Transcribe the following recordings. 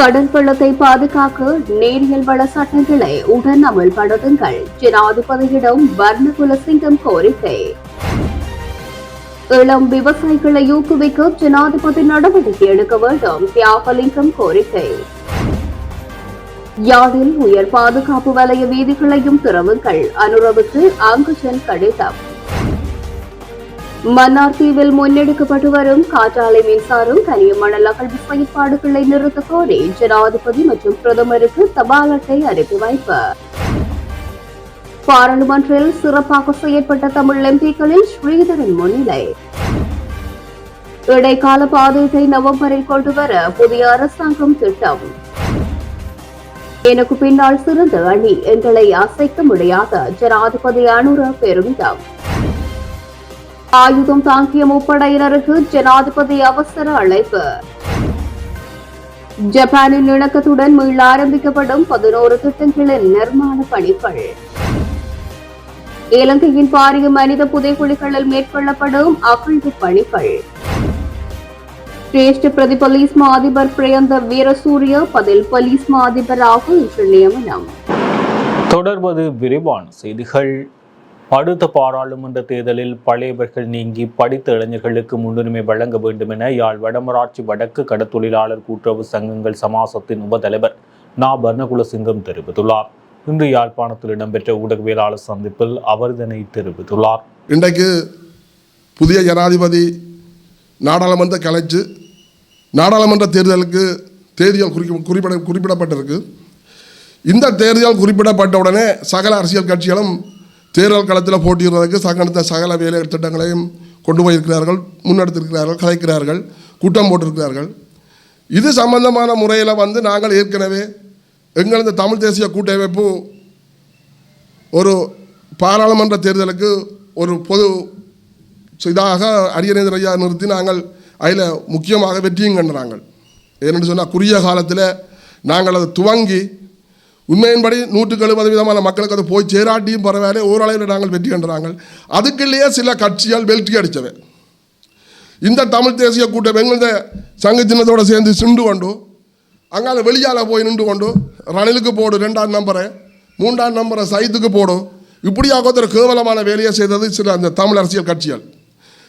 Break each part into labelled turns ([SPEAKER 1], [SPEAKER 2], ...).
[SPEAKER 1] கடல் வெள்ளத்தை பாதுகாக்க நேரியல் வள சட்டங்களை உடன் அமல்படுத்துங்கள் ஜனாதிபதியிடம் வர்ணகுல சிங்கம் கோரிக்கை. இளம் விவசாயிகளை ஊக்குவிக்க ஜனாதிபதி நடவடிக்கை எடுக்க வேண்டும். தியாகலிங்கம் கோரிக்கை. யாழில் உயர் பாதுகாப்பு வலய வீதிகளையும் திறவுங்கள். அனுரவுக்கு அங்குஜன் கடிதம். மன்னார் தீவில் முன்னெடுக்கப்பட்டு வரும் காற்றாலை மின்சாரம் கனியமணல் அகழ்வு செயற்பாடுகளை நிறுத்த கோரி ஜனாதிபதி மற்றும் பிரதமருக்கு தபால் அட்டை அனுப்பி வைப்பு. பாராளுமன்றில் சிறப்பாக செயற்பட்ட தமிழ் எம்பிக்களில் ஸ்ரீதரன் முன்னிலை. இடைக்கால பாதையை நவம்பரில் கொண்டு வர புதிய அரசாங்கம் திட்டம். எனக்கு பின்னால் சிறந்த அணி எங்களை அசைக்க முடியாத ஜனாதிபதி அனுர பெருமிதம். ஆயுதம் தாங்கிய முப்படையினருக்கு ஜனாதிபதி அவசர அழைப்பு. ஜப்பானின் இணக்கத்துடன் மீள ஆரம்பிக்கப்படும் பதினோரு திட்டங்களின் நிர்மாண பணிகள். இலங்கையின் பாரிய மனித புதைக்குழிகளில் மேற்கொள்ளப்படும் அகழ்வு பணிகள். சிரேஷ்ட பிரதி போலீஸ் மா அதிபர் பிரியந்த வீரசூரிய பதில் போலீஸ் மா அதிபராக இன்று நியமனம்.
[SPEAKER 2] தொடர்வது விரிவான செய்திகள். அடுத்த பாராளுமன்ற தேர்தலில் பழையவர்கள் நீங்கி படித்த இளைஞர்களுக்கு முன்னுரிமை வழங்க வேண்டும் என யாழ் வடமராட்சி வடக்கு கடத்தொழிலாளர் கூட்டுறவு சங்கங்கள் சமாசத்தின் உபதலைவர் நா. பர்ணகுலசிங்கம் தெரிவித்துள்ளார். இன்று யாழ்ப்பாணத்தில் இடம்பெற்ற ஊடகவியலாளர் சந்திப்பில் அவர் இதனை தெரிவித்துள்ளார்.
[SPEAKER 3] இன்றைக்கு புதிய ஜனாதிபதி நாடாளுமன்ற கலைச்சு நாடாளுமன்ற தேர்தலுக்கு தேதிகள் குறி குறிப்பிட குறிப்பிடப்பட்டிருக்கு. இந்த தேர்தல் குறிப்பிடப்பட்ட உடனே சகல அரசியல் கட்சிகளும் தேர்தல் களத்தில் போட்டியிடுறதுக்கு சகல சகல வேலை திட்டங்களையும் கொண்டு போயிருக்கிறார்கள் முன்னெடுத்திருக்கிறார்கள் கலைக்கிறார்கள் கூட்டம் போட்டிருக்கிறார்கள். இது சம்பந்தமான முறையில் வந்து நாங்கள் ஏற்கனவே எங்களது தமிழ் தேசிய கூட்டமைப்பு ஒரு பாராளுமன்ற தேர்தலுக்கு ஒரு பொது இதாக அரியநேந்திர ஐயா நிறுத்தி நாங்கள் அதில் முக்கியமாக வெற்றியும் கண்டுறாங்க. ஏன்னு சொன்னால் குறுகிய காலத்தில் நாங்கள் அதை துவங்கி உண்மையின்படி நூற்றுக்கு எழுபது விதமான மக்களுக்கு அது போய் சேராட்டியும் பரவாயில்ல ஓரளவில் நாங்கள் வெற்றி கண்டுறாங்க அதுக்குள்ளேயே சில கட்சிகள் வெற்றி அடித்தவை. இந்த தமிழ் தேசிய கூட்டம் எங்களது சங்க சின்னத்தோடு சேர்ந்து சிண்டு கொண்டு அங்கால வெளியால் போய் நின்று கொண்டு ரணிலுக்கு போடு ரெண்டாம் நம்பரை மூன்றாம் நம்பரை சைத்துக்கு போடும் இப்படியாக ஒரு கேவலமான வேலையை செய்தது சில அந்த தமிழ் அரசியல் கட்சிகள்.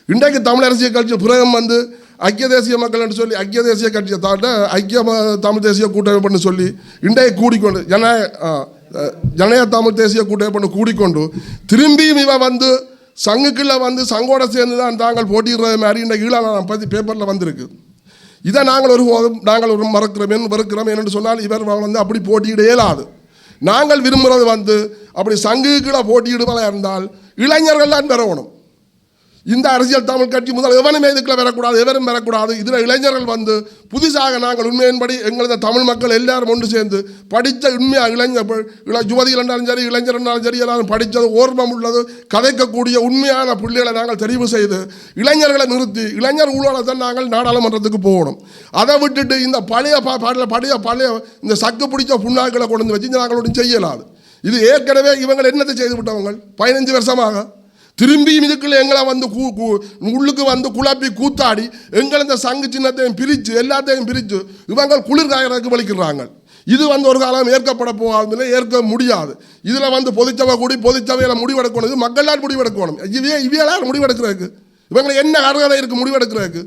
[SPEAKER 3] இன்றைக்கு தமிழ் அரசியல் கட்சி பிறகம் வந்து ஐக்கிய தேசிய மக்கள் என்று சொல்லி ஐக்கிய தேசிய கட்சியை தாண்ட ஐக்கிய தமிழ் தேசிய கூட்டமைப்புன்னு சொல்லி இண்டையை கூடிக்கொண்டு ஜன ஆ, ஜனநாயக தமிழ் தேசிய கூட்டமைப்புன்னு கூடிக்கொண்டு திரும்பியும் இவன் வந்து சங்குக்குள்ளே வந்து சங்கோட சேர்ந்து தான் தாங்கள் போட்டிடுறது மாதிரி இந்த ஈழாளம் பற்றி பேப்பரில் வந்திருக்கு. இதை நாங்கள் ஒரு நாங்கள் ஒரு மறக்கிறோம் மறுக்கிறோம் என்று சொன்னால் இவர் வந்து அப்படி போட்டியிட இயலாது நாங்கள் விரும்புகிறது வந்து அப்படி சங்குக்குள்ளே போட்டியிடுவதாக இருந்தால் இளைஞர்கள் தான் பெறணும். இந்த அரசியல் தமிழ் கட்சி முதல் எவனுமே இதுக்குள்ள வரக்கூடாது எவரும் வரக்கூடாது. இதில் இளைஞர்கள் வந்து புதுசாக நாங்கள் உண்மையின்படி எங்களது தமிழ் மக்கள் எல்லாரும் ஒன்று சேர்ந்து படித்த உண்மையாக இளைஞர் இள யுவதிகள் என்றாலும் சரி இளைஞர் என்றாலும் சரி எல்லாரும் படித்தது ஓர்மம் உள்ளது கதைக்கக்கூடிய உண்மையான பிள்ளைகளை நாங்கள் தெரிவு செய்து இளைஞர்களை நிறுத்தி இளைஞர் ஊழலை தான் நாங்கள் நாடாளுமன்றத்துக்கு போகணும். அதை விட்டுட்டு இந்த பழைய பழைய பழைய பழைய இந்த சக்கு பிடிச்ச புண்ணாக்களை கொண்டு வந்து வச்சு நாங்கள் ஒன்றும் செய்யலாது. இது ஏற்கனவே இவங்க என்னத்தை செய்து விட்டவங்க? பதினஞ்சு வருஷமாக திரும்பியும் இதுக்குள்ள எங்களை வந்து கூ கூ உள்ளுக்கு வந்து குழப்பி கூத்தாடி எங்களை இந்த சங்கு சின்னத்தையும் பிரித்து எல்லாத்தையும் பிரித்து இவங்க குளிர் காயறதுக்கு வலிக்கிறாங்க. இது வந்து ஒரு காலம் ஏற்கப்பட போகாதுன்னு ஏற்க முடியாது. இதில் வந்து பொதுச்சபை கூடி பொதுச்சபையில் முடிவெடுக்கணும். இது மக்களால் முடிவெடுக்கணும். இவையே இவையெல்லாம் முடிவெடுக்கிறதுக்கு? இவங்களை என்ன அருகதை இருக்குது முடிவெடுக்கிறதுக்கு?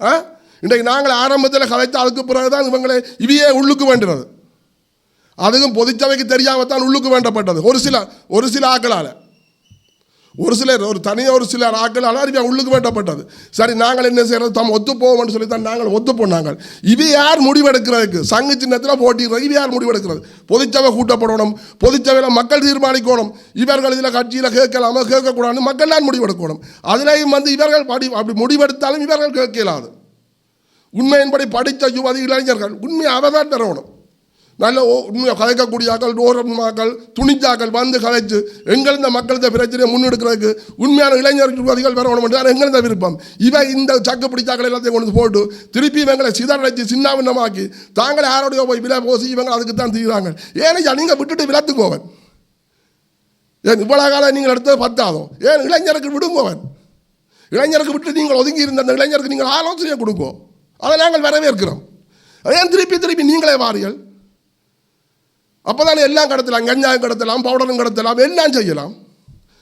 [SPEAKER 3] ஆ? இன்றைக்கு நாங்கள் ஆரம்பத்தில் கலைத்து அதுக்கு பிறகு தான் இவங்களை இவையே உள்ளுக்கு வேண்டுறது அதுவும் பொதுச்சபைக்கு தெரியாமல் தான் உள்ளுக்கு வேண்டப்பட்டது. ஒரு சில ஒரு சில ஆக்களால். ஒரு சிலர் ஒரு தனியாக ஒரு சிலர் ஆக்கள் அறிவியா உள்ளுக்கு வேண்டப்பட்டது. சரி நாங்கள் என்ன செய்யறது? தம் ஒத்து போவோம்னு சொல்லி தான் நாங்கள் ஒத்து போனாங்க இது யார் முடிவெடுக்கிறதுக்கு? சங்கு சின்னத்தில் போட்டிடுறது. இது யார் முடிவெடுக்கிறது? பொதுச்சபை கூட்டப்படணும். பொதுச்சபையில் மக்கள் தீர்மானிக்கணும். இவர்கள் இதில் கட்சியில் கேட்கலாமா கேட்கக்கூடாதுன்னு மக்கள் தான் முடிவெடுக்கணும். அதிலேயும் வந்து இவர்கள் படி அப்படி முடிவெடுத்தாலும் இவர்கள் கேட்கலாது. உண்மையின்படி படித்த யுவதி இளைஞர்கள் உண்மையை அவ தான் பெறணும். நல்ல உண்மையாக உண்மையை கதைக்கக்கூடியாக்கள் ஓரமாக்கள் துணிச்சாக்கள் வந்து கதைச்சு எங்கள் இந்த பிரச்சனையை முன்னெடுக்கிறதுக்கு உண்மையான இளைஞர்கள் யுவதிகள் பெறணும் என்று எங்கள் இந்த விருப்பம்? இவன் இந்த சக்கு பிடிச்சாக்கள் எல்லாத்தையும் கொண்டு போட்டு திருப்பி இவங்களை சிதறடைச்சு சின்னாவின்னமாக்கி தாங்களே யாரோடைய போய் விலை போசி இவங்க அதுக்கு தான் தீர்றாங்க. ஏன்னா நீங்கள் விட்டுட்டு விலத்துக்கோவன். ஏன் இவ்வளோ காலம் நீங்கள் எடுத்தது பத்தாதோ? ஏன் இளைஞருக்கு விடுங்கோவன்? இளைஞருக்கு விட்டு நீங்கள் ஒதுங்கி இருந்த அந்த இளைஞருக்கு நீங்கள் ஆலோசனையை கொடுங்கோ. அதை நாங்கள் வரவேற்கிறோம். ஏன் திருப்பி திருப்பி நீங்களே வாரியல் அப்போதானே எல்லாம் கடத்தலாம் கஞ்சாயம் கடத்தலாம் பவுடரும் கடத்தலாம் எல்லாம் செய்யலாம்.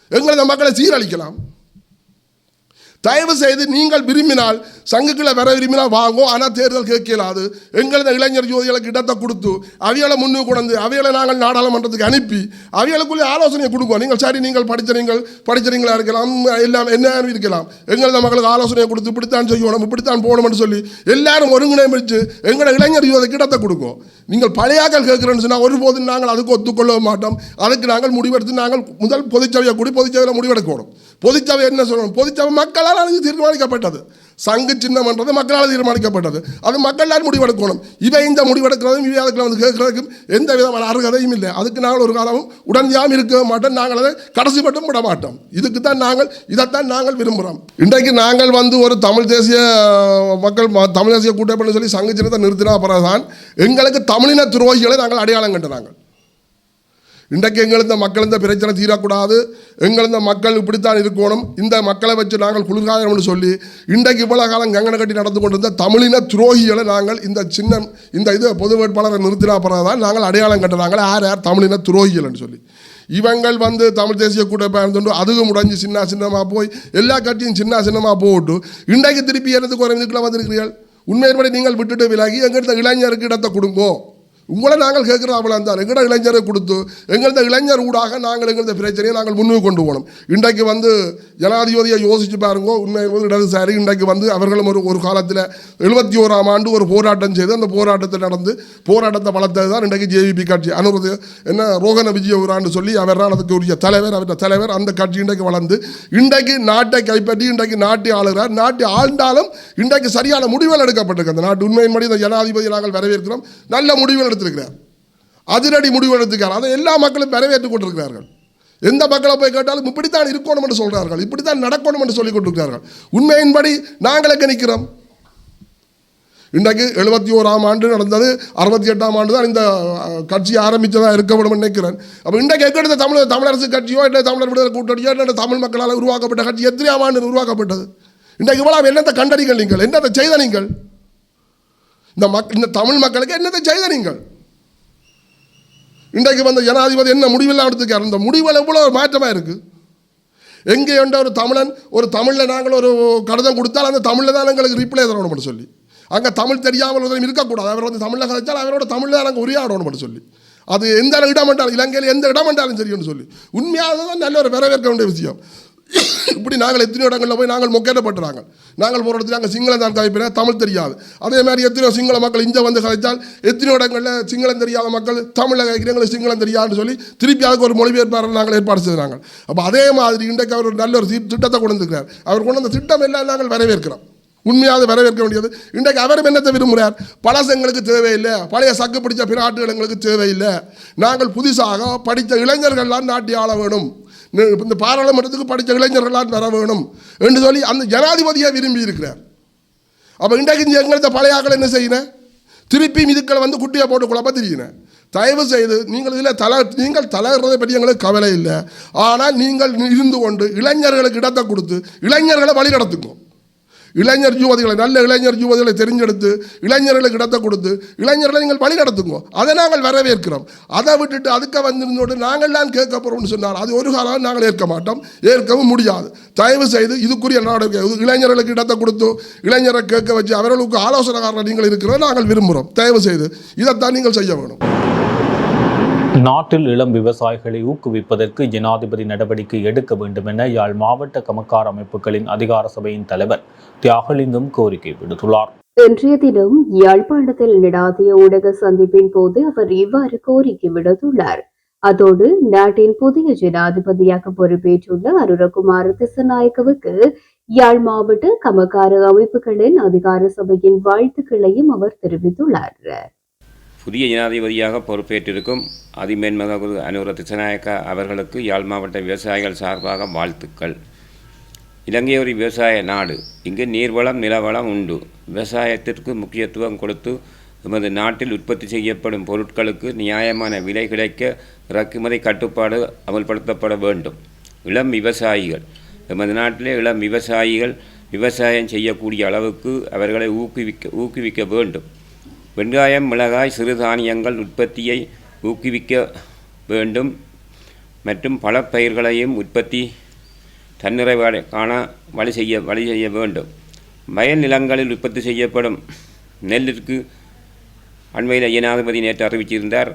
[SPEAKER 3] எங்களது மக்களை சீரழிக்கலாம். தயவு செய்து நீங்கள் விரும்பினால் சங்குக்களை வர விரும்பினால் வாங்கும் ஆனால் தேர்தல் கேட்கலாது. எங்களது இளைஞர் ஜோதிகளுக்கு இடத்தை கொடுத்து அவியலை முன்னு கொண்டு அவியலை நாங்கள் நாடாளுமன்றத்துக்கு அனுப்பி அவியலுக்குள்ளே ஆலோசனை கொடுப்போம் நீங்கள் சரி நீங்கள் படித்த நீங்கள் இருக்கலாம் எல்லாம் என்ன இருக்கலாம். எங்களது மக்களுக்கு ஆலோசனையை கொடுத்து இப்படித்தான் செய்யணும் இப்படித்தான் போகணும்னு சொல்லி எல்லாரும் ஒருங்கிணைப்பிச்சு எங்களோட இளைஞர் ஜோதிக்கு இடத்தை கொடுக்கும் நீங்கள் பழையாக்கள் கேட்குறேன்னு சொன்னால் ஒருபோதும் நாங்கள் அதுக்கு ஒத்துக்கொள்ள மாட்டோம். அதுக்கு நாங்கள் முடிவெடுத்து நாங்கள் முதல் பொதுச்சபையை கூடி பொதுச்சபையில் முடிவெடுக்கணும் பொதுச்சபை என்ன சொல்லணும்? பொதுச்சபை மக்களால் அது தீர்மானிக்கப்பட்டது. சங்கு சின்னம்ன்றது மக்களால் தீர்மானிக்கப்பட்டது. அது மக்களால் முடிவெடுக்கணும். இவை இந்த முடிவெடுக்கிறதும் இவை அதுக்கு வந்து கேட்கறதுக்கும் எந்த விதமான அருகதையும் இல்லை. அதுக்கு நாங்கள் ஒரு காலமும் உடனடியாக இருக்க மாட்டோம். நாங்கள் அதை கடைசி மட்டும் விட மாட்டோம். இதுக்கு தான் நாங்கள் இதைத்தான் நாங்கள் விரும்புகிறோம் இன்றைக்கு நாங்கள் வந்து ஒரு தமிழ் தேசிய மக்கள் ம- தமிழ் தேசிய கூட்டமைப்புன்னு சொல்லி சங்கு சின்னத்தை நிறுத்தினா பிறகுதான் எங்களுக்கு தமிழின துரோகிகளை நாங்கள் அடையாளம் கண்டுறாங்க இன்றைக்கு எங்களுந்த மக்கள் இந்த பிரச்சனை தீரக்கூடாது. எங்களுந்த மக்கள் இப்படித்தான் இருக்கணும். இந்த மக்களை வச்சு நாங்கள் குளிர்காயம்னு சொல்லி இன்றைக்கு இவ்வளோ காலம் கங்கனை கட்டி நடந்து கொண்டிருந்த தமிழின துரோகிகளை நாங்கள் இந்த சின்னம் இந்த இது பொது வேட்பாளரை நிறுத்தினா பிறகுதான் நாங்கள் அடையாளம் கட்டுறாங்களே யார் யார்? தமிழின துரோகிகள்னு சொல்லி. இவங்கள் வந்து தமிழ் தேசிய கூட்டமைப்பு அதுவும் முடஞ்சு சின்ன சின்னமாக போய் எல்லா கட்சியும் சின்ன சின்னமாக போட்டு இன்றைக்கு திருப்பி எனது ஒரு வந்திருக்கிறீர்கள் உண்மையின்படி நீங்கள் விட்டுட்டு விலகி எங்கிட்ட இளைஞருக்கு இடத்தை கொடுங்கோ. உங்களை நாங்கள் கேட்குற அவ்வளோ தான் எங்கள்ட இளைஞரை கொடுத்து எங்களது இளைஞர் ஊடாக நாங்கள் எங்களது பிரச்சனையை நாங்கள் முன்னுக்கு கொண்டு போகணும். இன்றைக்கு வந்து ஜனாதிபதியை யோசிச்சு பாருங்க உண்மை இடதுசாரி இன்றைக்கு வந்து அவர்களும் ஒரு ஒரு காலத்தில் எழுபத்தி ஓராம் ஆண்டு ஒரு போராட்டம் செய்து அந்த போராட்டத்தில் நடந்து போராட்டத்தை வளர்த்தது தான் இன்றைக்கு ஜேவிபி கட்சி. அனுமதி என்ன ரோகன விஜயபுரான்னு சொல்லி அவர் தான் அதுக்கு உரிய தலைவர் அவருடைய தலைவர் அந்த கட்சி இன்றைக்கு வளர்ந்து இன்றைக்கு நாட்டை கைப்பற்றி இன்றைக்கு நாட்டை ஆளுகிறார். நாட்டை ஆழ்ந்தாலும் இன்றைக்கு சரியான முடிவுகள் எடுக்கப்பட்டிருக்கு. அந்த நாட்டு உண்மையின்படி இந்த ஜனாதிபதியை நாங்கள் வரவேற்கிறோம். நல்ல முடிவுகள் எடுத்திருக்கிறார். அதிரடி முடிவு எடுத்திருக்கார் அதை எல்லா மக்களும் வரவேற்றுக் கொண்டிருக்கிறார்கள். எந்த மக்களை போய் கேட்டாலும் இப்படித்தான் இருக்கணும் என்று சொல்கிறார்கள் இப்படித்தான் நடக்கணும் என்று சொல்லிக் கொண்டிருக்கிறார்கள். உண்மையின்படி நாங்களே கணிக்கிறோம் நிற்கிறோம் இன்றைக்கு எழுபத்தி ஓராம் ஆண்டு நடந்தது அறுபத்தி எட்டாம் ஆண்டு தான் இந்த கட்சி ஆரம்பித்ததாக இருக்க நினைக்கிறேன். அப்போ இன்றைக்கு எங்கெடுத்த தமிழ் தமிழரசு கட்சியோ இல்லை தமிழர் விடுதலை கூட்டணியோ இல்லை தமிழ் மக்களால் உருவாக்கப்பட்ட கட்சி எத்தனையாம் ஆண்டு உருவாக்கப்பட்டது? இன்றைக்கு இவ்வளவு என்னத்தை கண்டறிகள் நீங்கள்? என்னத்தை செய்த நீங்கள்? இந்த மக் இந்த தமிழ் மக்களுக்கு என்னத்தை செய்த நீங்கள்? இன்றைக்கு வந்த ஜனாதிபதி என்ன முடிவெல்லாம் எடுத்துக்கார் இந்த முடிவில் எவ்வளோ மாற்றமாக இருக்குது எங்கே என்ற ஒரு தமிழன் ஒரு தமிழில் நாங்கள் ஒரு கடிதம் கொடுத்தால் அந்த தமிழில் தான் எங்களுக்கு ரிப்ளை தரணும்னு சொல்லி. அங்கே தமிழ் தெரியாமல் ஒருத்தரும் இருக்கக்கூடாது. அவர் வந்து தமிழில் கதைச்சால் அவரோட தமிழில் நாங்கள் உரையாடணும்னு சொல்லி. அது எந்த இடம் என்றாலும் இலங்கையில் எந்த இடம் என்றாலும் சரின்னு சொல்லி. உண்மையாக தான் நல்ல ஒரு வரவேற்க வேண்டிய விஷயம். இப்படி நாங்கள் எத்தனையோ இடங்களில் போய் நாங்கள் மொக்கேட்டப்பட்டுறாங்க நாங்கள் போகிற இடத்துல அங்கே சிங்களம் தான் கதைப்பினா தமிழ் தெரியாது. அதே மாதிரி எத்தனையோ சிங்கள மக்கள் இங்கே வந்து கதைச்சால் எத்தனையோ இடங்களில் சிங்களம் தெரியாத மக்கள் தமிழில் கேட்குறவங்களுக்கு சிங்களம் தெரியாதுன்னு சொல்லி திருப்பி அதுக்கு ஒரு மொழிபெயர்ப்பாளர் நாங்கள் ஏற்பாடு செய்கிறாங்க அப்போ அதே மாதிரி இன்றைக்கு அவர் ஒரு நல்ல ஒரு திட்டத்தை கொண்டு வந்திருக்கிறார். அவர் கொண்டு வந்த திட்டம் எல்லாம் நாங்கள் வரவேற்கிறோம். உண்மையாக வரவேற்க வேண்டியது. இன்றைக்கு அவரும் என்னத்தை விரும்புகிறார் பழசங்களுக்கு தேவையில்லை. பழைய சக்கு பிடிச்ச பிராட்டுகள் எங்களுக்கு தேவையில்லை. நாங்கள் புதுசாக படித்த இளைஞர்கள்லாம் நாட்டி ஆள வேணும். இந்த பாராளுமன்றத்துக்கு படித்த இளைஞர்கள்லாம் வர வேணும் என்று சொல்லி அந்த ஜனாதிபதியை விரும்பி இருக்கிறார். அப்போ இன்றைக்கு இந்த பழைய ஆக்கள் என்ன செய்யினேன் திருப்பி இதுக்களை வந்து குட்டியை போட்டு குழப்ப தெரியினேன் தயவு செய்து நீங்கள் இதில் தலை நீங்கள் தலைகிறதை பற்றி எங்களுக்கு கவலை இல்லை. ஆனால் நீங்கள் இருந்து கொண்டு இளைஞர்களுக்கு இடத்தை கொடுத்து இளைஞர்களை வழி நடத்துக்கும் இளைஞர் ஜூவதிகளை நல்ல இளைஞர் ஜூவதிகளை தெரிஞ்செடுத்து இளைஞர்களுக்கு இடத்தை கொடுத்து இளைஞர்களை நீங்கள் வழி நடத்துங்க. அதை நாங்கள் வரவேற்கிறோம். அதை விட்டுட்டு அதுக்கு வந்திருந்தோடு நாங்கள் தான் கேட்க போகிறோம்னு சொன்னார் அது ஒரு காலம் நாங்கள் ஏற்க மாட்டோம். ஏற்கவும் முடியாது. தயவு செய்து இதுக்குரிய நடவடிக்கை இளைஞர்களுக்கு இடத்தை கொடுத்து இளைஞரை கேட்க வச்சு அவர்களுக்கு ஆலோசனைக்காரர் நீங்கள் இருக்கிறத நாங்கள் விரும்புகிறோம். தயவு செய்து இதைத்தான் நீங்கள் செய்ய வேணும்.
[SPEAKER 2] நாட்டில் இளம் விவசாயிகளை ஊக்குவிப்பதற்கு ஜனாதிபதி நடவடிக்கை எடுக்க வேண்டும் என யாழ் மாவட்ட கமக்கார் அமைப்புகளின் அதிகார சபையின் தலைவர் தியாகலிங்கம் கோரிக்கை விடுத்துள்ளார்.
[SPEAKER 1] இன்றைய தினம் யாழ்ப்பாணத்தில் நடாத்திய ஊடக சந்திப்பின் போது அவர் இவ்வாறு கோரிக்கை விடுத்துள்ளார். அதோடு நாட்டின் புதிய ஜனாதிபதியாக பொறுப்பேற்றுள்ள அருணகுமார் திசநாயக்கவுக்கு யாழ் மாவட்ட கமக்கார அமைப்புகளின் அதிகார சபையின் வாழ்த்துக்களையும் அவர் தெரிவித்துள்ளார்.
[SPEAKER 4] புதிய ஜனாதிபதியாக பொறுப்பேற்றிருக்கும் அதிமேன்மக அனுர திசநாயக்கா அவர்களுக்கு யாழ் மாவட்ட விவசாயிகள் சார்பாக வாழ்த்துக்கள். இலங்கை ஒரு விவசாய நாடு. இங்கு நீர்வளம் நிலவளம் உண்டு. விவசாயத்திற்கு முக்கியத்துவம் கொடுத்து எமது நாட்டில் உற்பத்தி செய்யப்படும் பொருட்களுக்கு நியாயமான விலை கிடைக்க இறக்குமதி கட்டுப்பாடு அமல்படுத்தப்பட வேண்டும். இளம் விவசாயிகள். எமது நாட்டிலே இளம் விவசாயிகள் விவசாயம் செய்யக்கூடிய அளவுக்கு அவர்களை ஊக்குவிக்க ஊக்குவிக்க வேண்டும். வெங்காயம் மிளகாய் சிறுதானியங்கள் உற்பத்தியை ஊக்குவிக்க வேண்டும். மற்றும் பழப்பயிர்களையும் உற்பத்தி தன்னிறைவாடு காண வழி செய்ய வழி செய்ய வேண்டும். வயல் நிலங்களில் உற்பத்தி செய்யப்படும் நெல்லிற்கு அண்மையில் ஜனாதிபதி நேற்று அறிவிச்சிருந்தார்.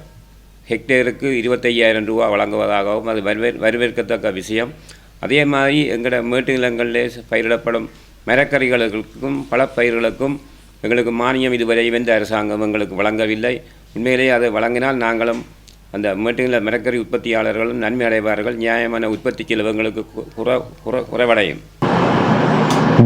[SPEAKER 4] ஹெக்டேருக்கு இருபத்தையாயிரம் ரூபா வழங்குவதாகவும் அது வரவே வரவேற்கத்தக்க விஷயம். அதே மாதிரி எங்களோட மேட்டு நிலங்களிலே பயிரிடப்படும் மரக்கறிகளுக்கும் பழப்பயிர்களுக்கும் எங்களுக்கு மானியம் இதுவரை எந்த அரசாங்கம் எங்களுக்கு வழங்கவில்லை. உண்மையிலேயே அதை வழங்கினால் நாங்களும் அந்த மீட்டிங்கில் மரக்கறி உற்பத்தியாளர்களும் நன்மை அடைவார்கள். நியாயமான உற்பத்தி செலவுங்களுக்கு கு- குற குறைவடையும்.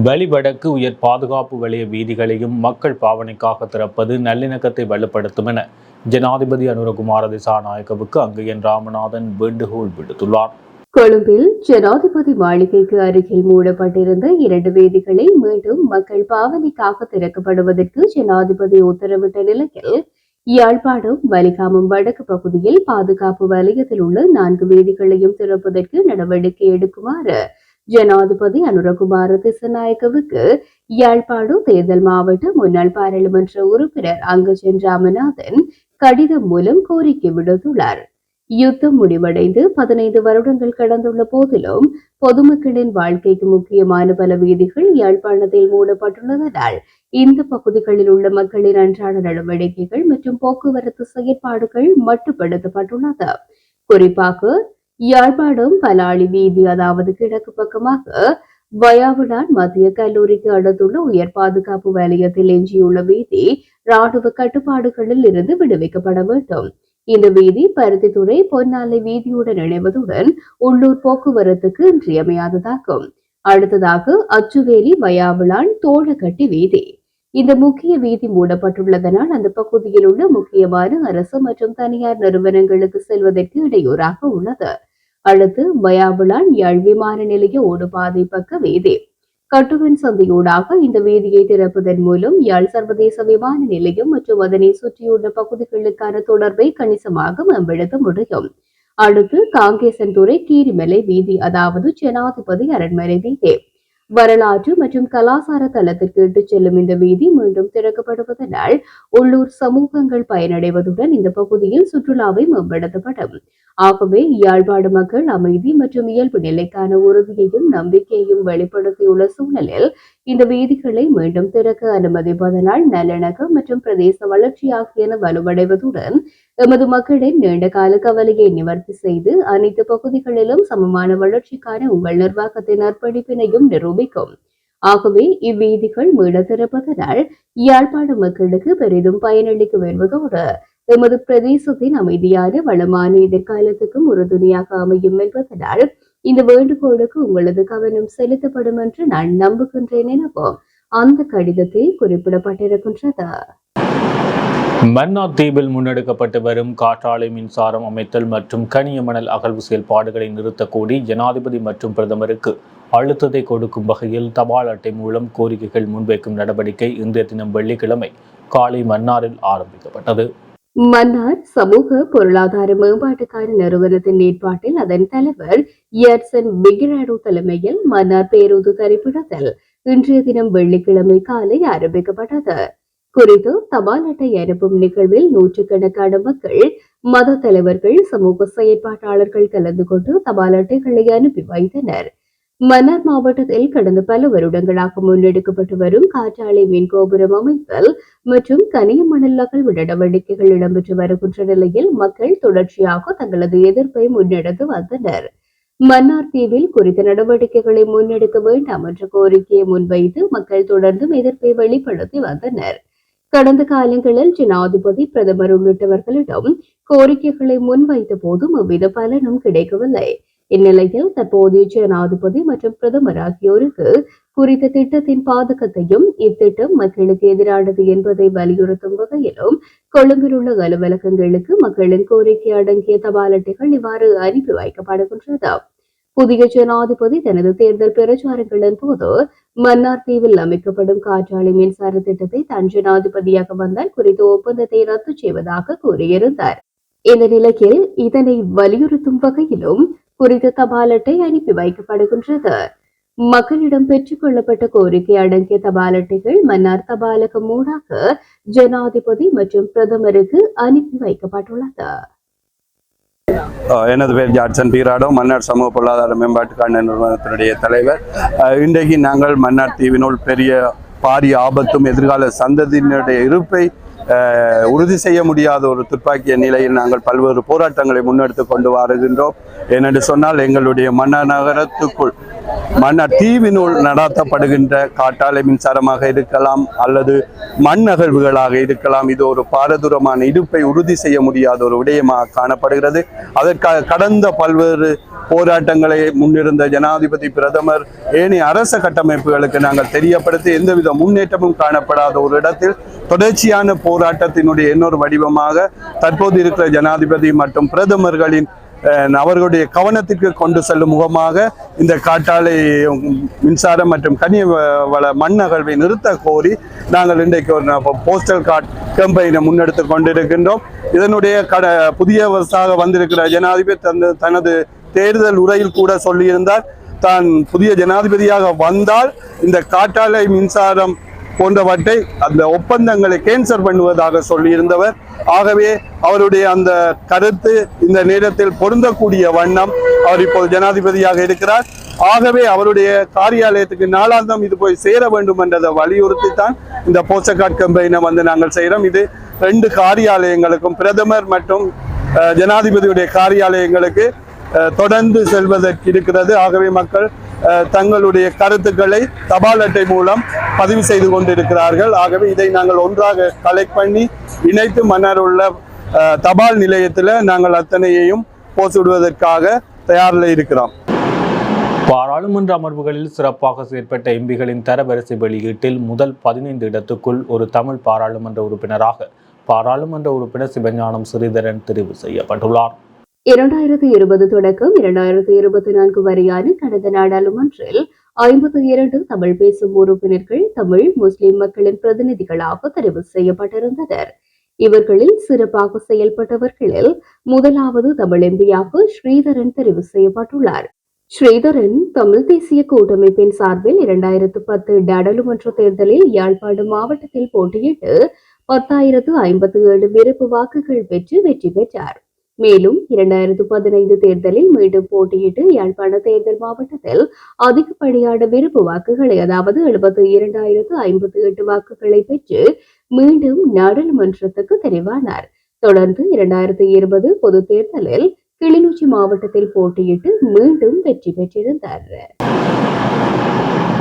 [SPEAKER 2] வெளிவடக்கு உயர் பாதுகாப்பு வலய வீதிகளையும் மக்கள் பாவனைக்காக திறப்பது நல்லிணக்கத்தை வலுப்படுத்தும் என ஜனாதிபதி அனுரகுமார திசாநாயக்கவுக்கு அங்கையன் ராமநாதன் வேண்டுகோள் விடுத்துள்ளார்.
[SPEAKER 1] கொழும்பில் ஜனாதிபதி மாளிகைக்கு அருகில் மூடப்பட்டிருந்த இரண்டு வேதிகளை மீண்டும் மக்கள் பாவனைக்காக திறக்கப்படுவதற்கு ஜனாதிபதி உத்தரவிட்ட நிலையில் யாழ்ப்பாணம் வலிகாமம் வடக்கு பகுதியில் பாதுகாப்பு வலயத்தில் உள்ள நான்கு வேதிகளையும் திறப்பதற்கு நடவடிக்கை எடுக்குமாறு ஜனாதிபதி அனுரகுமார திசநாயக்கவுக்கு யாழ்ப்பாணம் தேர்தல் மாவட்ட முன்னாள் பாராளுமன்ற உறுப்பினர் அங்கஜன் ராமநாதன் கடிதம் மூலம் கோரிக்கை விடுத்துள்ளார். யுத்தம் முடிவடைந்து பதினைந்து வருடங்கள் கடந்துள்ள போதிலும் பொதுமக்களின் வாழ்க்கைக்கு முக்கியமான பல வீதிகள் யாழ்ப்பாணத்தில் மூடப்பட்டுள்ளதனால் இந்த பகுதிகளில் உள்ள மக்களின் அன்றாட நடவடிக்கைகள் மற்றும் போக்குவரத்து செயற்பாடுகள் மட்டுப்படுத்தப்பட்டுள்ளது. குறிப்பாக யாழ்ப்பாணம் பலாளி வீதி அதாவது கிழக்கு பக்கமாக வயாவுடான் மத்திய கல்லூரிக்கு அடுத்துள்ள உயர் பாதுகாப்பு வலயத்தில் எஞ்சியுள்ள வீதி ராணுவ கட்டுப்பாடுகளில் இருந்து விடுவிக்கப்பட வேண்டும். இந்த வீதி பருத்தித்துறை பொன்னாலை வீதியுடன் இணைவதுடன் உள்ளூர் போக்குவரத்துக்கு இன்றியமையாததாகும். அடுத்ததாக அச்சுவேலி வயாவிளான் தோளக்கட்டி வீதி. இந்த முக்கிய வீதி மூடப்பட்டுள்ளதனால் அந்த பகுதியில் உள்ள முக்கியமான அரசு மற்றும் தனியார் நிறுவனங்களுக்கு செல்வதற்கு இடையூறாக உள்ளது. அடுத்து வயாவிளான் யாழ் விமான நிலைய ஓடுபாதை பக்க வீதி. கட்டுவன் சந்தையூடாக இந்த வீதியை திறப்பதன் மூலம் யாழ் சர்வதேச விமான நிலையம் மற்றும் அதனை சுற்றியுள்ள பகுதிகளுக்கான தொடர்பை கணிசமாக மேம்படுத்த முடியும். அடுத்து காங்கேசன்துறை கீரிமலை வீதி அதாவது ஜனாதிபதி அரண்மனை வீதி. வரலாற்று மற்றும் கலாசார தளத்திற்கு இட்டுச் செல்லும் இந்த வீதி மீண்டும் திறக்கப்படுவதனால் உள்ளூர் சமூகங்கள் பயனடைவதுடன் இந்த பகுதியில் சுற்றுலாவை மேம்படுத்தப்படும். ஆகவே யாழ்ப்பாடு மக்கள் அமைதி மற்றும் இயல்பு நிலைக்கான உறுதியையும் நம்பிக்கையையும் வெளிப்படுத்தியுள்ள சூழலில் இந்த வீதிகளை மீண்டும் திறக்க அனுமதிப்பதனால் நல்லிணக்கம் மற்றும் பிரதேச வளர்ச்சி ஆகியன வலுவடைவதுடன் எமது மக்களின் நீண்டகால கவலையை நிவர்த்தி செய்து அனைத்து பகுதிகளிலும் சமமான வளர்ச்சிக்கான உங்கள் நிர்வாகத்தின் அர்ப்பணிப்பினையும் நிரூபிக்கும். ஆகவே இவ்வீதிகள் மீள திறப்பதனால் யாழ்ப்பாண மக்களுக்கு பெரிதும் பயனளிக்கும் என்பதோடு எமது பிரதேசத்தின் அமைதியான வளமான எதிர்காலத்துக்கும் உறுதுணையாக அமையும் என்பதனால் இந்த வேண்டுகோளுக்கு உங்களது கவனம் செலுத்தப்படும் என்று நான் நம்புகின்றேன் எனவும் அந்த கடிதத்தில் குறிப்பிடப்பட்டிருக்கின்றது.
[SPEAKER 2] மன்னார் தீவில் முன்னெடுக்கப்பட்டு வரும் காற்றாலை மின்சாரம் அமைத்தல் மற்றும் கனிய மணல் அகழ்வு செயல்பாடுகளை நிறுத்தக்கூடி ஜனாதிபதி மற்றும் பிரதமருக்கு அழுத்தத்தை கொடுக்கும் வகையில் தபால் அட்டை மூலம் கோரிக்கைகள் முன்வைக்கும் நடவடிக்கை இன்றைய தினம் வெள்ளிக்கிழமை காலை மன்னாரில் ஆரம்பிக்கப்பட்டது.
[SPEAKER 1] மன்னார் சமூக பொருளாதார மேம்பாட்டுக்கான நிறுவனத்தின் ஏற்பாட்டில் அதன் தலைவர் எர்சன் பிகிராடோ தலைமையில் மன்னார் பேருந்து தரிப்பிடத்தில் இன்றைய தினம் வெள்ளிக்கிழமை காலை ஆரம்பிக்கப்பட்டது. குறித்து தபால் அட்டை அனுப்பும் நிகழ்வில் நூற்றுக்கணக்கான மக்கள் மத தலைவர்கள் சமூக செயற்பாட்டாளர்கள் கலந்து கொண்டு தபால் அட்டைகளை அனுப்பி வைத்தனர். மன்னார் மாவட்டத்தில் கடந்த பல வருடங்களாக முன்னெடுக்கப்பட்டு வரும் காற்றாலை மின் கோபுரம் அமைத்தல் மற்றும் கனிய மணல் அகழ்வு நடவடிக்கைகள் இடம்பெற்று வருகின்ற நிலையில் மக்கள் தொடர்ச்சியாக தங்களது எதிர்ப்பை முன்னெடுத்து வந்தனர். மன்னார் தீவில் குறித்த நடவடிக்கைகளை முன்னெடுக்க வேண்டாம் என்ற கோரிக்கையை முன்வைத்து மக்கள் தொடர்ந்தும் எதிர்ப்பை வெளிப்படுத்தி வந்தனர். கடந்த காலங்களில் ஜனாதிபதி பிரதமர் உள்ளிட்டவர்களிடம் கோரிக்கைகளை முன்வைத்த போதும் அவ்வித பலனும் கிடைக்கவில்லை. இந்நிலையில் தற்போதைய ஜனாதிபதி மற்றும் பிரதமர் ஆகியோருக்கு குறித்த திட்டத்தின் பாதகத்தையும் இத்திட்டம் மக்களுக்கு எதிரானது என்பதை வலியுறுத்தும் வகையிலும் கொழும்பில் உள்ள அலுவலகங்களுக்கு மக்களின் கோரிக்கை அடங்கிய தபால் அட்டைகள் இவ்வாறு அனுப்பி வைக்கப்படுகின்றது. புதிய ஜனாதிபதி தனது தேர்தல் பிரச்சாரங்களின் போது மன்னார் தீவில் அமைக்கப்படும் காற்றாலை மின்சார திட்டத்தை தன் ஜனாதிபதியாக வந்தால் குறித்த ஒப்பந்தத்தை ரத்து செய்வதாக கூறியிருந்தார். இந்த நிலையில் இதனை வலியுறுத்தும் வகையிலும் குறித்த தபால் அட்டை அனுப்பி வைக்கப்படுகின்றது. மக்களிடம் பெற்றுக் கொள்ளப்பட்ட கோரிக்கை அடங்கிய தபால் அட்டைகள் மன்னார் தபாலகம் ஊடாக ஜனாதிபதி மற்றும் பிரதமருக்கு அனுப்பி வைக்கப்பட்டுள்ளது.
[SPEAKER 5] எனது பேர் ஜாட்சன் பீராடோ மன்னார் சமூக பொருளாதார மேம்பாட்டுக்கான நிறுவனத்தினுடைய தலைவர். இன்றைக்கு நாங்கள் மன்னார் தீவினுள் பெரிய பாரிய ஆபத்தும் எதிர்கால சந்ததியினுடைய இருப்பை உறுதி செய்ய முடியாத ஒரு துப்பாக்கிய நிலையில் நாங்கள் பல்வேறு போராட்டங்களை முன்னெடுத்து கொண்டு வருகின்றோம். ஏனென்று சொன்னால் எங்களுடைய மன்ன நகரத்துக்குள் மன்னர் தீவினுள் நடாத்தப்படுகின்ற காட்டாலை மின்சாரமாக இருக்கலாம் அல்லது மண் அகழ்வுகளாக இருக்கலாம். இது ஒரு பாரதூரமான இடுப்பை உறுதி செய்ய முடியாத ஒரு விடயமாக காணப்படுகிறது. அதற்காக கடந்த பல்வேறு போராட்டங்களை முன்னிருந்த ஜனாதிபதி பிரதமர் ஏனைய அரச கட்டமைப்புகளுக்கு நாங்கள் தெரியப்படுத்தி எந்தவித முன்னேற்றமும் காணப்படாத ஒரு இடத்தில் தொடர்ச்சியான போராட்டத்தினுடைய இன்னொரு வடிவமாக தற்போது இருக்கிற ஜனாதிபதி மற்றும் பிரதமர்களின் அவர்களுடைய கவனத்திற்கு கொண்டு செல்லும் முகமாக இந்த காட்டாலை மின்சாரம் மற்றும் கனிய வள மண் அகழ்வை நிறுத்த கோரி நாங்கள் இன்றைக்கு ஒரு போஸ்டல் கார்டு கேம்பெயினை முன்னெடுத்து கொண்டிருக்கின்றோம். இதனுடைய கட புதிய வருஷமாக வந்திருக்கிற ஜனாதிபதி தந்த தனது தேர்தல் உரையில் கூட சொல்லியிருந்தார். தான் புதிய ஜனாதிபதியாக வந்தால் இந்த காட்டாலை மின்சாரம் போன்றவற்றை அந்த ஒப்பந்தங்களை கேன்சல் பண்ணுவதாக சொல்லியிருந்தவர். ஆகவே அவருடைய அந்த கருத்து இந்த நேரத்தில் பொருந்தக்கூடிய வண்ணம் அவர் இப்போது ஜனாதிபதியாக இருக்கிறார். ஆகவே அவருடைய காரியாலயத்துக்கு நாளாந்தம் இது போய் சேர வேண்டும் என்றதை வலியுறுத்தி தான் இந்த போஸ்டர்கார்ட் கம்பெயினை வந்து நாங்கள் செய்கிறோம். இது ரெண்டு காரியாலயங்களுக்கும் பிரதமர் மற்றும் ஜனாதிபதியுடைய காரியாலயங்களுக்கு தொடர்ந்து செல்வதற்கு இருக்கிறது. ஆகவே மக்கள் தங்களுடைய கருத்துக்களை தபால் அட்டை மூலம் பதிவு செய்து கொண்டிருக்கிறார்கள். ஆகவே இதை நாங்கள் ஒன்றாக கலெக்ட் பண்ணி இணைத்து மன்னர் உள்ள தபால் நிலையத்தில் நாங்கள் அத்தனையையும் போசிடுவதற்காக தயாரில் இருக்கிறோம்.
[SPEAKER 2] பாராளுமன்ற அமர்வுகளில் சிறப்பாக செயற்பட்ட எம்பிகளின் தரவரிசை வெளியீட்டில் முதல் பதினைந்து இடத்துக்குள் ஒரு தமிழ் பாராளுமன்ற உறுப்பினராக பாராளுமன்ற உறுப்பினர் சிவஞானம் ஸ்ரீதரன் தெரிவு செய்யப்பட்டுள்ளார்.
[SPEAKER 1] இரண்டாயிரத்தி இருபது தொடக்கம் இரண்டாயிரத்தி இருபத்தி நான்கு வரையான கடந்த நாடாளுமன்றில் ஐம்பத்தி இரண்டு தமிழ் பேசும் உறுப்பினர்கள் தமிழ் முஸ்லிம் மக்களின் பிரதிநிதிகளாக தெரிவு செய்யப்பட்டிருந்தனர். இவர்களில் சிறப்பாக செயல்பட்டவர்களில் முதலாவது தமிழ் எம்பியாக ஸ்ரீதரன் தெரிவு செய்யப்பட்டுள்ளார். ஸ்ரீதரன் தமிழ் தேசிய கூட்டமைப்பின் சார்பில் இரண்டாயிரத்து பத்து நாடாளுமன்ற தேர்தலில் யாழ்ப்பாணம் மாவட்டத்தில் போட்டியிட்டு பத்தாயிரத்து ஐம்பத்தி ஏழு விருப்பு வாக்குகள் பெற்று வெற்றி பெற்றார். மேலும் இரண்டாயிரத்து பதினைந்து தேர்தலில் மீண்டும் போட்டியிட்டு யாழ்ப்பாண தேர்தல் மாவட்டத்தில் அதிகப்படியான விருப்பு வாக்குகளை அதாவது எழுபத்தி இரண்டாயிரத்து ஐம்பத்தி எட்டு வாக்குகளை பெற்று மீண்டும் நாடாளுமன்றத்துக்கு தெரிவானார். தொடர்ந்து இரண்டாயிரத்தி இருபது பொது தேர்தலில் கிளிநொச்சி மாவட்டத்தில் போட்டியிட்டு மீண்டும் வெற்றி பெற்றிருந்தார்.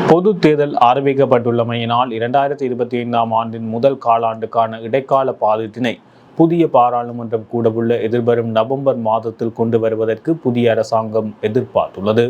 [SPEAKER 2] பொது தேர்தல் அறிவிக்கப்பட்டுள்ளமையினால் இரண்டாயிரத்தி இருபத்தி ஐந்தாம் ஆண்டின் முதல் காலாண்டுக்கான இடைக்கால பாதீட்டினை புதிய பாராளுமன்றம் கூடவுள்ள எதிர்வரும் நவம்பர் மாதத்தில் கொண்டு வருவதற்கு புதிய அரசாங்கம் எதிர்பார்த்துள்ளது.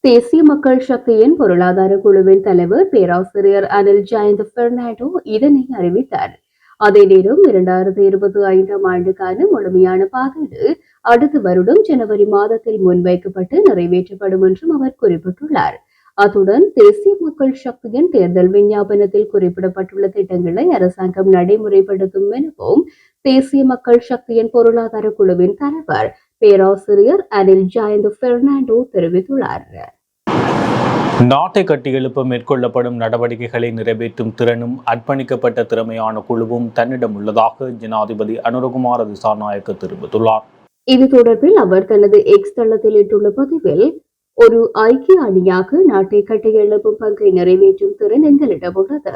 [SPEAKER 1] தேசிய மக்கள் சக்தியின் பொருளாதார குழுவின் தலைவர் பேராசிரியர் அனில் ஜெயந்த் பெர்னாண்டோ இதனை அறிவித்தார். அதே நேரம் இரண்டாயிரத்தி இருபத்தி ஐந்தாம் ஆண்டுக்கான முழுமையான பாதீடு அடுத்த வருடம் ஜனவரி மாதத்தில் முன்வைக்கப்பட்டு நிறைவேற்றப்படும் என்றும் அவர் குறிப்பிட்டுள்ளார். அத்துடன் தேசிய மக்கள் சக்தியின் தேர்தல் விஞ்ஞாபனத்தில் குறிப்பிடப்பட்டுள்ள திட்டங்களை அரசாங்கம் நடைமுறைப்படுத்தும் எனவும் தேசிய மக்கள் சக்தியின் பொருளாதார குழுவின் தலைவர் பேராசிரியர் அனில் ஜெயந்த் பெர்னாண்டோ தெரிவித்துள்ளார்.
[SPEAKER 2] நாட்டை கட்டியெழுப்ப மேற்கொள்ளப்படும் நடவடிக்கைகளை நிறைவேற்றும் திறனும் அர்ப்பணிக்கப்பட்ட திறமையான குழுவும் தன்னிடம் உள்ளதாக ஜனாதிபதி அனுரகுமார திசாநாயக்க தெரிவித்துள்ளார்.
[SPEAKER 1] இது தொடர்பில் அவர் தனது எக்ஸ் தளத்தில் இட்டுள்ள பதிவில் ஒரு ஐக்கிய அணியாக நாட்டை கட்டியெழுப்பும் பங்கை நிறைவேற்றும் திறன் எங்களிடம் உள்ளது.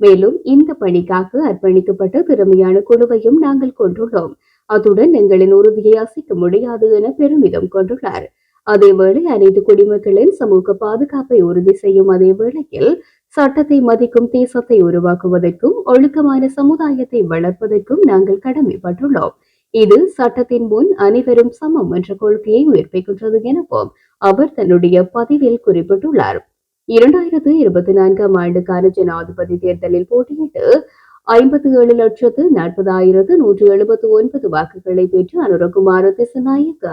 [SPEAKER 1] மேலும் இந்த பணிக்காக அர்ப்பணிக்கப்பட்ட திறமையான குழுவையும் நாங்கள் கொண்டுள்ளோம். அத்துடன் எங்களின் உறுதியை அசைக்க முடியாது என பெருமிதம் கொண்டுள்ளார். அதேவேளை அனைத்து குடிமக்களின் சமூக பாதுகாப்பை உறுதி செய்யும் அதே வேளையில் சட்டத்தை மதிக்கும் தேசத்தை உருவாக்குவதற்கும் ஒழுக்கமான சமுதாயத்தை வளர்ப்பதற்கும் நாங்கள் கடமைப்பட்டுள்ளோம். இது சட்டத்தின் முன் அனைவரும் சமம் என்ற கொள்கையை உயிர்ப்பிக்கின்றது எனவும் அவர் தன்னுடைய பதிவில் குறிப்பிட்டுள்ளார். இரண்டாயிரத்து இருபத்தி நான்காம் ஆண்டுக்கான ஜனாதிபதி தேர்தலில் போட்டியிட்டு ஐம்பத்தி ஏழு லட்சத்து நாற்பதாயிரத்து நூற்று எழுபத்தி ஒன்பது வாக்குகளை பெற்று அனுரகுமார திசநாயக்க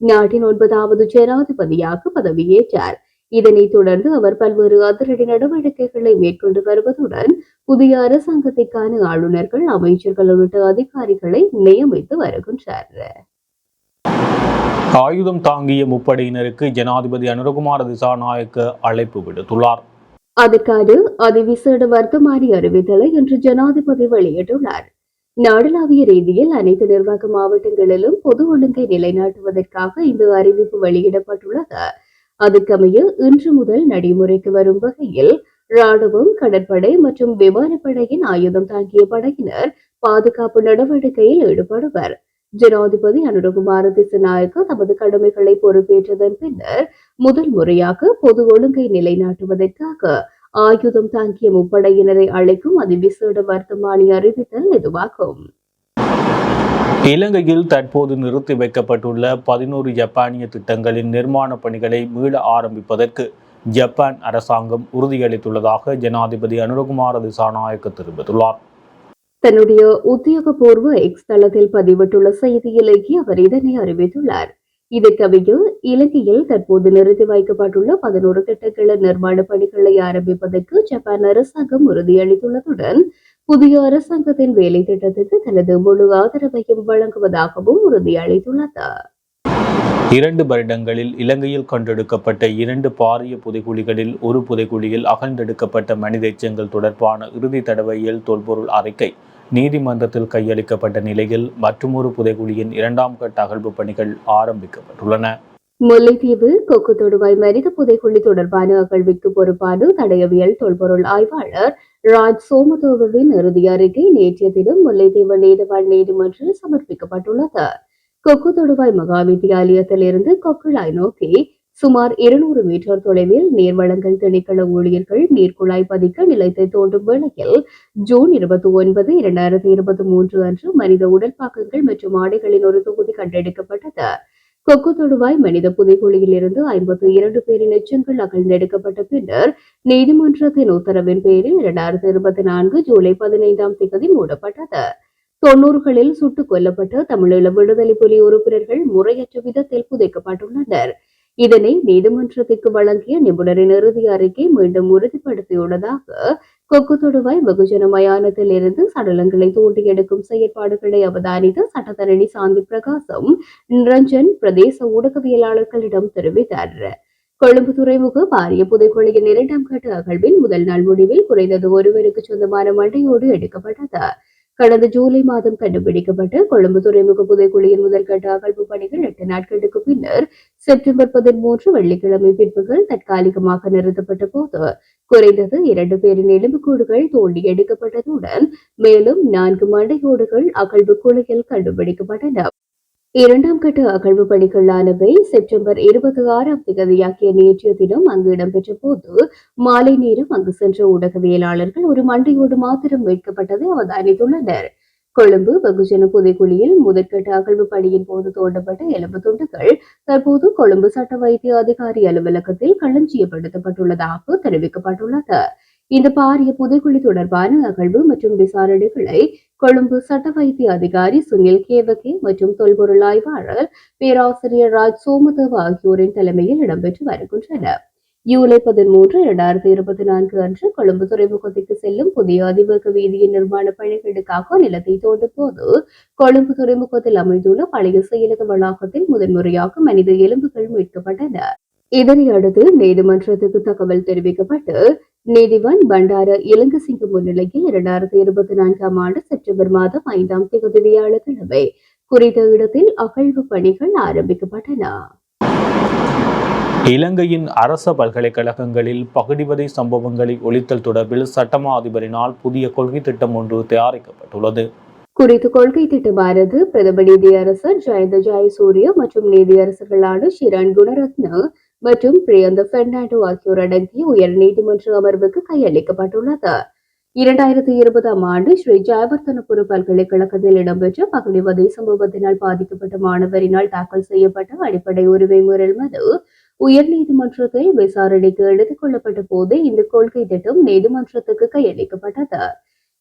[SPEAKER 1] நாட்டின் ஒன்பதாவது ஜனாதிபதியாக பதவியேற்றார். இதனைத் தொடர்ந்து அவர் பல்வேறு அதிரடி நடவடிக்கைகளை மேற்கொண்டு வருவதுடன் புதிய அரசாங்கத்திற்கான ஆளுநர்கள் அமைச்சர்கள் உள்ளிட்ட அதிகாரிகளை நியமித்து வருகின்றார்.
[SPEAKER 2] ஆயுதம் தாங்கிய முப்படையினருக்கு ஜனாதிபதி அனுரகுமார திசாநாயக்க அழைப்பு விடுத்துள்ளார்.
[SPEAKER 1] அதற்கான அதிவிசேட வர்த்தமானி அறிவித்தலை இன்று ஜனாதிபதி வெளியிட்டுள்ளார். நாடளாவிய ரீதியில் அனைத்து நிர்வாக மாவட்டங்களிலும் பொது ஒழுங்கை நிலைநாட்டுவதற்காக இந்த அறிவிப்பு வெளியிடப்பட்டுள்ளது. அதுக்கமைய இன்று முதல் நடைமுறைக்கு வரும் வகையில் ராணுவம் கடற்படை மற்றும் விமானப்படையின் ஆயுதம் தாங்கிய படையினர் பாதுகாப்பு நடவடிக்கையில் ஈடுபடுவர். ஜனாதிபதி அனுரகுமார திசநாயக்க தமது கடமைகளை பொறுப்பேற்றதன் பின்னர் முதல் முறையாக பொது ஒழுங்கை நிலைநாட்டுவதற்காக ஆயுதம் தாங்கிய முப்படையினரை அழைக்கும் அதிவிசேட வர்த்தமானி அறிவித்தல் இதுவாகும்.
[SPEAKER 2] இலங்கையில் தற்போது நிறுத்தி வைக்கப்பட்டுள்ள பதினோரு ஜப்பானிய திட்டங்களின் நிர்மாண பணிகளை மீள ஆரம்பிப்பதற்கு ஜப்பான் அரசாங்கம் உறுதியளித்துள்ளதாக ஜனாதிபதி அனுரகுமார திசாநாயக்க தெரிவித்துள்ளார்.
[SPEAKER 1] தன்னுடைய உத்தியோகபூர்வ எக்ஸ் தளத்தில் பதிவிட்டுள்ள செய்தியிலேயே அவர் இதனை அறிவித்துள்ளார். இதற்கமைய இலங்கையில் தற்போது நிறுத்தி வைக்கப்பட்டுள்ள பதினோரு திட்டங்களின் நிர்மாண பணிகளை ஆரம்பிப்பதற்கு ஜப்பான் அரசாங்கம் உறுதியளித்துள்ளதுடன் புதிய அரசாங்கத்தின் வேலை திட்டத்திற்கு தனது முழு ஆதரவையும் வழங்குவதாகவும் உறுதியளித்துள்ளது
[SPEAKER 2] இரண்டு வருடங்களில் இலங்கையில் கண்டெடுக்கப்பட்ட இரண்டு பாரிய புதைகுழிகளில் ஒரு புதைகுழியில் அகழ்ந்தெடுக்கப்பட்ட மனித எச்சங்கள் தொடர்பான இறுதி தடவையில் தொல்பொருள் அறிக்கை நீதிமன்றத்தில் கையளிக்கப்பட்ட நிலையில் மற்றுமொரு புதைகுழியின் இரண்டாம் கட்ட அகழ்வு பணிகள் ஆரம்பிக்கப்பட்டுள்ளன.
[SPEAKER 1] முல்லைத்தீவு கொக்கு தொடுவாய் மனித புதைக்குழி தொடர்பான அகழ்விற்கு பொறுப்பான தடயவியல் தொல்பொருள் ஆய்வாளர் ராஜ் சோமதோவின் இறுதி அறிக்கை நேற்றைய தினம் முல்லைத்தீவு நீதிவான் நீதிமன்றில் சமர்ப்பிக்கப்பட்டுள்ளது. கொக்கு தொடுவாய் மகா வித்தியாலயத்திலிருந்து கொக்குழாய் நோக்கி சுமார் இருநூறு மீட்டர் தொலைவில் நீர்வளங்கள் திணைக்கள ஊழியர்கள் நீர்க்குழாய் பதிக்க நிலத்தை தோண்டும் வேளையில் ஜூன் இருபத்தி ஒன்பது இரண்டாயிரத்தி இருபத்தி மூன்று அன்று மனித உடல் பாக்கங்கள் மற்றும் ஆடைகளின் ஒரு தொகுதி கண்டெடுக்கப்பட்டது. கொக்கு தொடுவாய் மனித புதைகுழியில் ஐம்பத்தி இரண்டு பேரின் எச்சங்கள் அகழ்ந்தெடுக்கப்பட்ட பின்னர் நீதிமன்றத்தின் உத்தரவின் பேரில் இரண்டாயிரத்தி இருபத்தி நான்கு ஜூலை பதினைந்தாம் தேதி மூடப்பட்டது. தொன்னூறுகளில் சுட்டுக் கொல்லப்பட்ட தமிழீழ விடுதலை புலி உறுப்பினர்கள் முறையற்ற விதத்தில் புதைக்கப்பட்டுள்ளனர். இதனை நீதிமன்றத்திற்கு வழங்கிய நிபுணரின் இறுதி அறிக்கை மீண்டும் உறுதிப்படுத்தியுள்ளதாக கொக்கு தொடுவாய் வெகுஜன மயானத்தில் இருந்து சடலங்களை தோண்டி எடுக்கும் செயற்பாடுகளை அவதானித்த சட்டத்தரணி சாந்தி பிரகாசம் நிரஞ்சன் பிரதேச ஊடகவியலாளர்களிடம் தெரிவித்தார். கொழும்பு துறைமுக பாரிய புதைக்குழியின் இரண்டாம் கட்ட அகழ்வின் முதல் நாள் முடிவில் குறைந்தது ஒருவருக்கு சொந்தமான மண்டையோடு எடுக்கப்பட்டது. கடந்த ஜூலை மாதம் கண்டுபிடிக்கப்பட்ட கொழும்பு துறைமுக புதைக்குழியின் முதல் கட்ட அகழ்வு பணிகள் எட்டு நாட்களுக்கு பின்னர் செப்டம்பர் பதிமூன்று வெள்ளிக்கிழமை பிற்பகல் தற்காலிகமாக நிறுத்தப்பட்ட போது குறைந்தது இரண்டு பேரின் எலும்புக்கூடுகள் தோண்டி எடுக்கப்பட்டதுடன் மேலும் நான்கு மண்டையோடுகள் அகழ்வு குழியில் கண்டுபிடிக்கப்பட்டன. இரண்டாம் கட்ட அகழ்வு பணிகளானவை செப்டம்பர் இருபத்தி ஆறாம் தேதியாகிய நேற்றைய தினம் அங்கு இடம்பெற்ற போது மாலை நேரம் அங்கு சென்ற ஊடகவியலாளர்கள் ஒரு மண்டையோடு மாத்திரம் மீட்கப்பட்டதை அவதானித்துள்ளனர் கொழும்பு வெகுஜன புதைக்குழியில் முதற்கட்ட அகழ்வு பணியின் போது தோண்டப்பட்ட எலும்பு துண்டுகள் தற்போது கொழும்பு சட்ட வைத்திய அதிகாரி அலுவலகத்தில் களஞ்சியப்படுத்தப்பட்டுள்ளதாக தெரிவிக்கப்பட்டுள்ளது. இந்த பாரிய புதைக்குழி தொடர்பான அகழ்வு மற்றும் விசாரணைகளை கொழும்பு சட்ட வைத்திய அதிகாரி சுனில் கேவகே மற்றும் தொல்பொருள் ஆய்வாளர் பேராசிரியர் ராஜ் சோமதேவ் ஆகியோரின் தலைமையில் இடம்பெற்று வருகின்றன ஜூலை பதிமூன்று இரண்டாயிரத்தி இருபத்தி நான்கு அன்று கொழும்பு துறைமுகத்திற்கு செல்லும் புதிய அதிவேக வீதியின் நிர்மாண பணிகளுக்காக நிலத்தை தோண்டும் போது கொழும்பு துறைமுகத்தில் அமைந்துள்ள பழைய செயலக வளாகத்தில் முதன்முறையாக மனித எலும்புகள் மீட்கப்பட்டன. இதனை அடுத்து நீதிமன்றத்துக்கு தகவல் தெரிவிக்கப்பட்டு நீதிவான் பண்டார இலங்கசிங்க முன்னிலையில் இரண்டாயிரத்தி இருபத்தி நான்காம் ஆண்டு செப்டம்பர் மாதம் ஐந்தாம் தேதி வியாழக்கிழமை குறித்த இடத்தில் அகழ்வு பணிகள் ஆரம்பிக்கப்பட்டன.
[SPEAKER 2] இலங்கையின் அரச பல்கலைக்கழகங்களில் பகுடிவதை சம்பவங்களை ஒழித்தல் தொடர்பில் சட்டமா அதிபரினால் புதிய கொள்கை திட்டம் ஒன்று தயாரிக்கப்பட்டுள்ளது.
[SPEAKER 1] குறித்த கொள்கை திட்டமானது பிரதம நீதியரசர் ஜெயந்த ஜெயசூரிய மற்றும் நீதியரசர்களான ஷிரான் குணரத்ன மற்றும் பிரியந்த பெர்னாண்டோ ஆகியோர் அடங்கிய உயர் நீதிமன்ற அமர்வுக்கு கையளிக்கப்பட்டுள்ளது. இரண்டாயிரத்தி இருபதாம் ஆண்டு ஸ்ரீ ஜெயவர்த்தனபுர பல்கலைக்கழகத்தில் இடம்பெற்ற பகலிவதை சம்பவத்தினால் பாதிக்கப்பட்ட மாணவரினால் தாக்கல் செய்யப்பட்ட அடிப்படை உரிமை முறல் மனு உயர்நீதிமன்றத்தில் விசாரணைக்கு எடுத்துக் கொள்ளப்பட்ட போது இந்த கொள்கை திட்டம் நீதிமன்றத்துக்கு கையளிக்கப்பட்டது.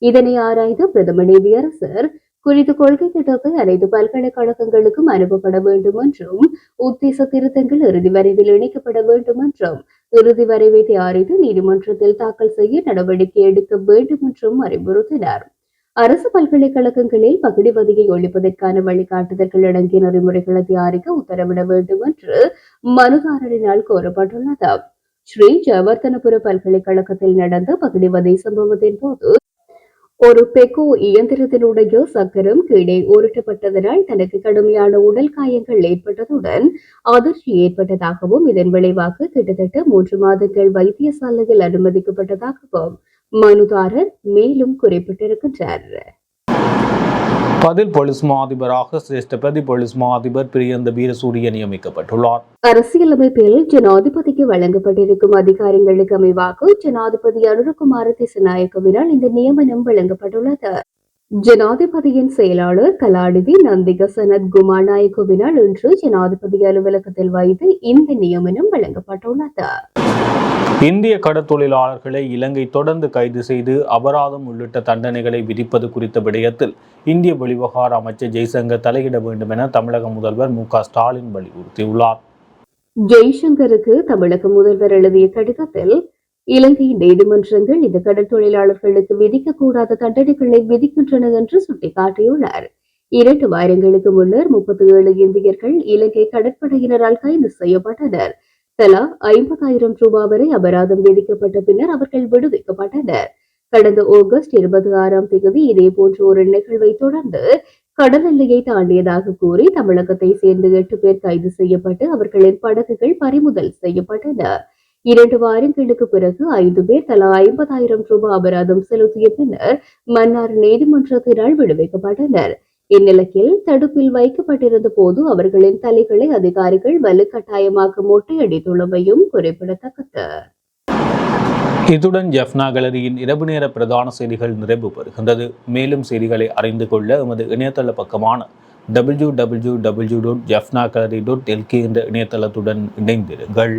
[SPEAKER 1] இதனை ஆராய்ந்த பிரதம நீதியரசர் குறித்த கொள்கை திட்டத்தை அனைத்து பல்கலைக்கழகங்களுக்கும் அனுப்பப்பட வேண்டும் என்றும் உத்தேச திருத்தங்கள் இறுதி வரைவில் இணைக்கப்பட வேண்டும் என்றும் இறுதி வரைவை தயாரித்து நீதிமன்றத்தில் தாக்கல் செய்ய நடவடிக்கை எடுக்க வேண்டும் என்றும் அறிவுறுத்தினார். அரசு பல்கலைக்கழகங்களில் பகுடிவதியை ஒழிப்பதற்கான வழிகாட்டுதல்கள் அடங்கிய நெறிமுறைகளை தயாரிக்க உத்தரவிட வேண்டும் என்று மனுதாரரினால் கோரப்பட்டுள்ளது. ஸ்ரீ ஜவர்த்தனபுர பல்கலைக்கழகத்தில் நடந்த பகுடிவதை சம்பவத்தின் போது ஒரு பெக்கோ இயந்திரத்தினுடைய சக்கரம் கீழே உருட்டப்பட்டதனால் தனக்கு கடுமையான உடல் காயங்கள் ஏற்பட்டதுடன் அதிர்ச்சி ஏற்பட்டதாகவும் இதன் விளைவாக கிட்டத்தட்ட மூன்று மாதங்கள் வைத்தியசாலையில் அனுமதிக்கப்பட்டதாகவும் மனுதாரர் மேலும் குறிப்பிட்டிருக்கின்றார்.
[SPEAKER 2] பதில் போலீஸ் மா அதிபராக சிரேஷ்ட பிரதி போலீஸ் மா அதிபர் பிரியந்த வீரசூரிய நியமிக்கப்பட்டுள்ளார்.
[SPEAKER 1] அரசியலமைப்பில் ஜனாதிபதிக்கு வழங்கப்பட்டிருக்கும் அதிகாரங்களுக்கு அமைவாக ஜனாதிபதி அனுரகுமார திசநாயக்கவினால் இந்த நியமனம் வழங்கப்பட்டுள்ளது. ஜனாதிபதியின் செயலாளர் கலாநிதி நந்திக சனத் குமாநாயக்கவினால் இன்று ஜனாதிபதி அலுவலகத்தில் வைத்து இந்த நியமனம் வழங்கப்பட்டுள்ளது.
[SPEAKER 2] இந்திய கடற்தொழிலாளர்களை இலங்கை தொடர்ந்து கைது செய்து அபராதம் உள்ளிட்ட தண்டனைகளை விதிப்பது குறித்த விடயத்தில் இந்திய வெளிவகார அமைச்சர் ஜெய்சங்கர் தலையிட வேண்டும் என தமிழக முதல்வர் மு ஸ்டாலின் வலியுறுத்தியுள்ளார்.
[SPEAKER 1] ஜெய்சங்கருக்கு தமிழக முதல்வர் எழுதிய கடிதத்தில் இலங்கை நீதிமன்றங்கள் இந்த கடற்தொழிலாளர்களுக்கு விதிக்கக்கூடாத தண்டனைகளை விதிக்கின்றன என்று சுட்டிக்காட்டியுள்ளார். இரண்டு வாரங்களுக்கு முன்னர் முப்பத்தி ஏழு இந்தியர்கள் இலங்கை கடற்படையினரால் கைது செய்யப்பட்டனர். தலா ஐம்பதாயிரம் ரூபாய் வரை அபராதம் விதிக்கப்பட்ட பின்னர் அவர்கள் விடுவிக்கப்பட்டனர். கடந்த ஆகஸ்ட் இருபத்தி ஆறாம் தேதி இதே போன்ற ஒரு நிகழ்வை தொடர்ந்து கடல் எல்லையை தாண்டியதாக கூறி தமிழகத்தை சேர்ந்த எட்டு பேர் கைது செய்யப்பட்டு அவர்களின் படகுகள் பறிமுதல் செய்யப்பட்டன. இரண்டு வாரங்களுக்கு பிறகு ஐந்து பேர் தலா ஐம்பதாயிரம் ரூபாய் அபராதம் செலுத்திய பின்னர் மன்னார் நீதிமன்றத்தினால் விடுவிக்கப்பட்டனர். இந்நிலையில் தடுப்பில் வைக்கப்பட்டிருந்த போது அவர்களின் தலைகளை அதிகாரிகள் வலுக்கட்டாயமாக மொட்டையடித்துள்ளமையும் குறிப்பிடத்தக்கது.
[SPEAKER 2] இத்துடன் ஜெஃப்னா கேலரியின் இரவு நேர பிரதான செய்திகள் நிறைவு பெறுகின்றது. மேலும் செய்திகளை அறிந்து கொள்ள எமது இணையதள பக்கமான W W W dot Jaffna gallery dot LK என்ற இணையதளத்துடன் இணைந்திருங்கள்.